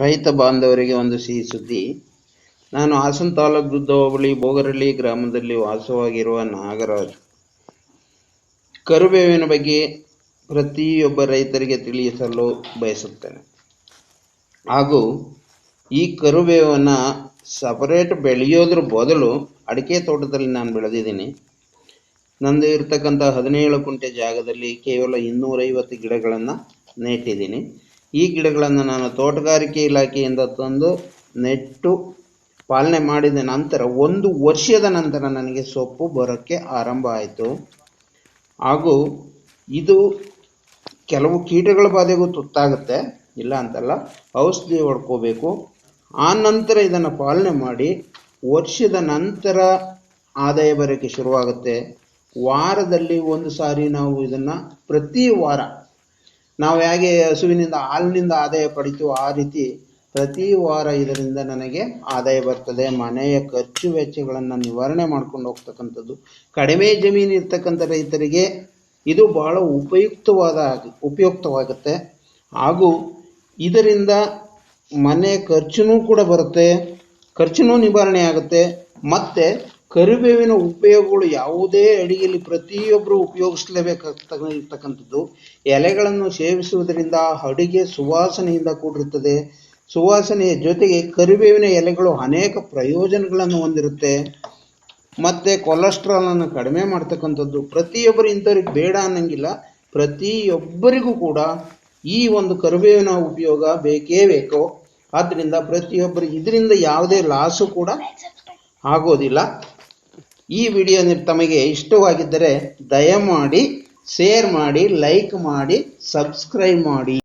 ರೈತ ಬಾಂಧವರಿಗೆ ಒಂದು ಸಿಹಿ ಸುದ್ದಿ. ನಾನು ಹಾಸನ ತಾಲೂಕು ಹೋಬಳಿ ಬೋಗರಳ್ಳಿ ಗ್ರಾಮದಲ್ಲಿ ವಾಸವಾಗಿರುವ ನಾಗರಾಜ್. ಕರುಬೇವಿನ ಬಗ್ಗೆ ಪ್ರತಿಯೊಬ್ಬ ರೈತರಿಗೆ ತಿಳಿಸಲು ಬಯಸುತ್ತೇನೆ. ಹಾಗೂ ಈ ಕರುಬೇವನ್ನು ಸಪರೇಟ್ ಬೆಳೆಯೋದ್ರ ಬದಲು ಅಡಿಕೆ ತೋಟದಲ್ಲಿ ನಾನು ಬೆಳೆದಿದ್ದೀನಿ. ನಂದು ಇರತಕ್ಕಂಥ ಹದಿನೇಳು ಕುಂಟೆ ಜಾಗದಲ್ಲಿ ಕೇವಲ ಇನ್ನೂರೈವತ್ತು ಗಿಡಗಳನ್ನು ನೆಟ್ಟಿದ್ದೀನಿ. ಈ ಗಿಡಗಳನ್ನು ನಾನು ತೋಟಗಾರಿಕೆ ಇಲಾಖೆಯಿಂದ ತಂದು ನೆಟ್ಟು ಪಾಲನೆ ಮಾಡಿದ ನಂತರ ಒಂದು ವರ್ಷದ ನಂತರ ನನಗೆ ಸೊಪ್ಪು ಬರೋಕ್ಕೆ ಆರಂಭ ಆಯಿತು. ಹಾಗೂ ಇದು ಕೆಲವು ಕೀಟಗಳ ಬಾಧೆಗೂ ತುತ್ತಾಗುತ್ತೆ, ಇಲ್ಲ ಅಂತಲ್ಲ, ಔಷಧಿ ಹೊಡ್ಕೋಬೇಕು. ಆ ನಂತರ ಇದನ್ನು ಪಾಲನೆ ಮಾಡಿ ವರ್ಷದ ನಂತರ ಆದಾಯ ಬರೋಕ್ಕೆ ಶುರುವಾಗುತ್ತೆ. ವಾರದಲ್ಲಿ ಒಂದು ಸಾರಿ ನಾವು ಇದನ್ನು ಪ್ರತಿ ವಾರ ನಾವು ಹೇಗೆ ಹಸುವಿನಿಂದ ಹಾಲಿನಿಂದ ಆದಾಯ ಪಡಿತೀವೋ ಆ ರೀತಿ ಪ್ರತಿ ವಾರ ಇದರಿಂದ ನನಗೆ ಆದಾಯ ಬರ್ತದೆ. ಮನೆಯ ಖರ್ಚು ವೆಚ್ಚಗಳನ್ನು ನಿವಾರಣೆ ಮಾಡ್ಕೊಂಡು ಹೋಗ್ತಕ್ಕಂಥದ್ದು. ಕಡಿಮೆ ಜಮೀನು ಇರ್ತಕ್ಕಂಥ ರೈತರಿಗೆ ಇದು ಬಹಳ ಉಪಯುಕ್ತವಾದ ಉಪಯುಕ್ತವಾಗುತ್ತೆ. ಹಾಗೂ ಇದರಿಂದ ಮನೆ ಖರ್ಚುನೂ ಕೂಡ ಬರುತ್ತೆ, ಖರ್ಚುನೂ ನಿವಾರಣೆ ಆಗುತ್ತೆ. ಮತ್ತು ಕರಿಬೇವಿನ ಉಪಯೋಗಗಳು ಯಾವುದೇ ಅಡಿಗೆಯಲ್ಲಿ ಪ್ರತಿಯೊಬ್ಬರು ಉಪಯೋಗಿಸಲೇಬೇಕಾಗ್ತಕ್ಕಂಥದ್ದು. ಎಲೆಗಳನ್ನು ಸೇವಿಸುವುದರಿಂದ ಅಡುಗೆ ಸುವಾಸನೆಯಿಂದ ಕೂಡಿರುತ್ತದೆ. ಸುವಾಸನೆಯ ಜೊತೆಗೆ ಕರಿಬೇವಿನ ಎಲೆಗಳು ಅನೇಕ ಪ್ರಯೋಜನಗಳನ್ನು ಹೊಂದಿರುತ್ತೆ. ಮತ್ತು ಕೊಲೆಸ್ಟ್ರಾಲನ್ನು ಕಡಿಮೆ ಮಾಡ್ತಕ್ಕಂಥದ್ದು. ಪ್ರತಿಯೊಬ್ಬರು ಇಂಥವ್ರಿಗೆ ಬೇಡ ಅನ್ನಂಗಿಲ್ಲ. ಪ್ರತಿಯೊಬ್ಬರಿಗೂ ಕೂಡ ಈ ಒಂದು ಕರಿಬೇವಿನ ಉಪಯೋಗ ಬೇಕೇ ಬೇಕು? ಆದ್ದರಿಂದ ಪ್ರತಿಯೊಬ್ಬರು ಇದರಿಂದ ಯಾವುದೇ ಲಾಸು ಕೂಡ ಆಗೋದಿಲ್ಲ. ಈ ವಿಡಿಯೋ ತಮಗೆ ಇಷ್ಟವಾಗಿದ್ದರೆ ದಯಮಾಡಿ ಶೇರ್ ಮಾಡಿ ಲೈಕ್ ಮಾಡಿ ಸಬ್ಸ್ಕ್ರೈಬ್ ಮಾಡಿ.